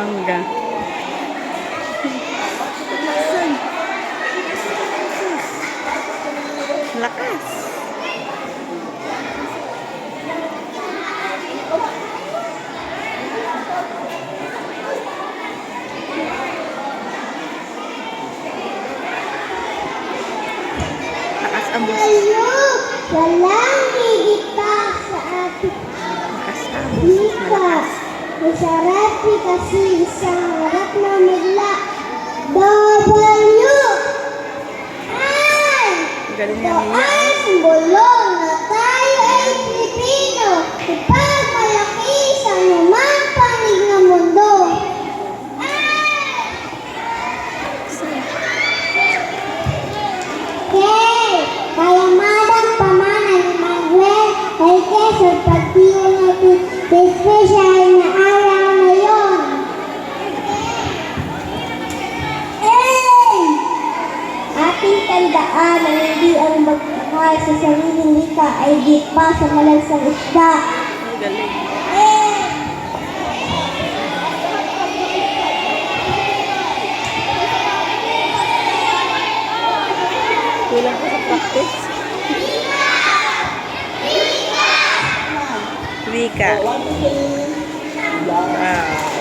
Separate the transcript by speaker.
Speaker 1: mangga. Lakas. Lakas. Lakas Ayo,
Speaker 2: Walang
Speaker 1: hindi masarap kasi isang harap na magla. W! Ay!
Speaker 2: Galing
Speaker 1: Ito tandaan na hindi ang magkakal sa sariling lika ay di pa sa malansang isda.
Speaker 2: Galing.
Speaker 1: Hey!
Speaker 2: Kulang ko sa practice. Wika. Wow.